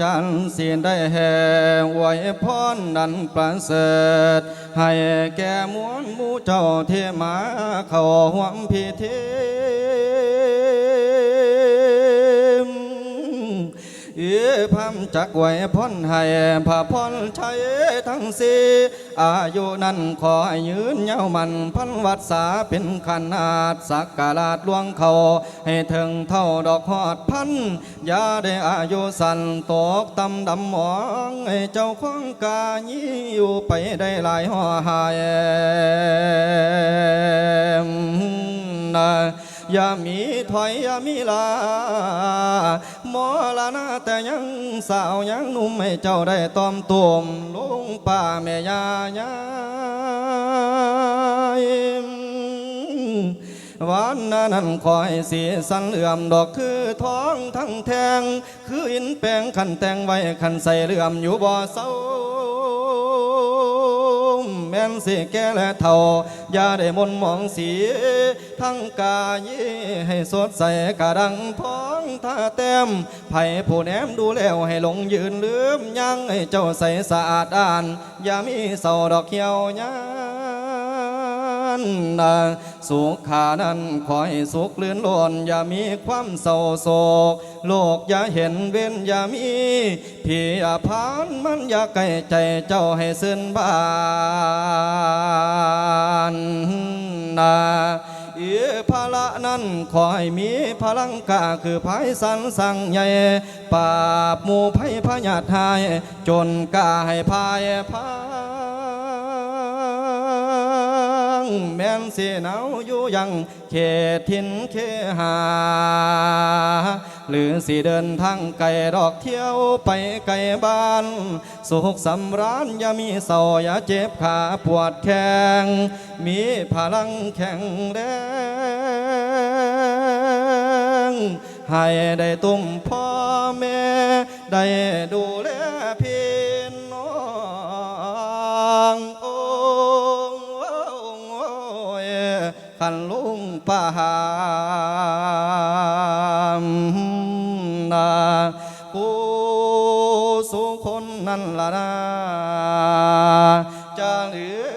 จันทร์สีได้แห่ไหวพรนั้นประเสริฐให้แก่มวนมูเจ้าเทมาเข้าห่วมพิธี เอพามจักไว้พ้นให้พระพรชัยทั้งสี่อายุนั้นขอยืนเยามันพันวัดษาเป็นขนาดสักการาดลวงเขา ให้ถึงเท่าดอกหอดพันอย่าได้อายุสันตกตำดำหมองให้เจ้าของกายี่อยู่ไปได้หลายห่อหาย นะอย่ามีถอยอย่ามีลาหมอลานาแต่ยังสาวยังหนุ่มให้เจ้าได้ตอมตุ่มลุงป้าแม่ยายายวันนั้นคอยสีสันเหลื่อมดอกคือท้องทั้งแทง คืออินแปลงขันแต่งไว้ขันใส่เหลื่อมอยู่บ่อเศร้า แม่นสิแก่และเท่า อย่าได้มนมองสี ทั้งกายให้สดใสกระดังท้องท่าเต็มไผ่ผู้แนมดูแล้วให้หลงยืนลืมยังให้เจ้าใสสะอาดอ่าน อย่ามีเศร้าดอกเขียวยา นนะสุขานั้นขอให้สุขเลื่อนล้นอย่ามีความเศร้าโศก โลกอย่าเห็นเว้นอย่ามีพี่อาพานมันอย่าไกลใจเจ้าให้สิ้นบานนะเอือภาระนั้นขอให้มีพลังกาคือภายสันสั่งใหญ่ปราบหมู่ภัยพญาติหาย จนกาให้พายพา แม่นสีหนาวอยู่ยังเขตทินเคหา หรือสิเดินทางไกลดอกเที่ยวไปไกลบ้าน สุขสำราญอย่ามีเศร้าอย่าเจ็บขาปวดแข้งมีพลังแข็งแรงให้ได้ตุ้มพ่อแม่ ได้ดูแลพี่น้อง ขันลุงป่าหามนากูสูงคนนั่นละนาจะเหลือ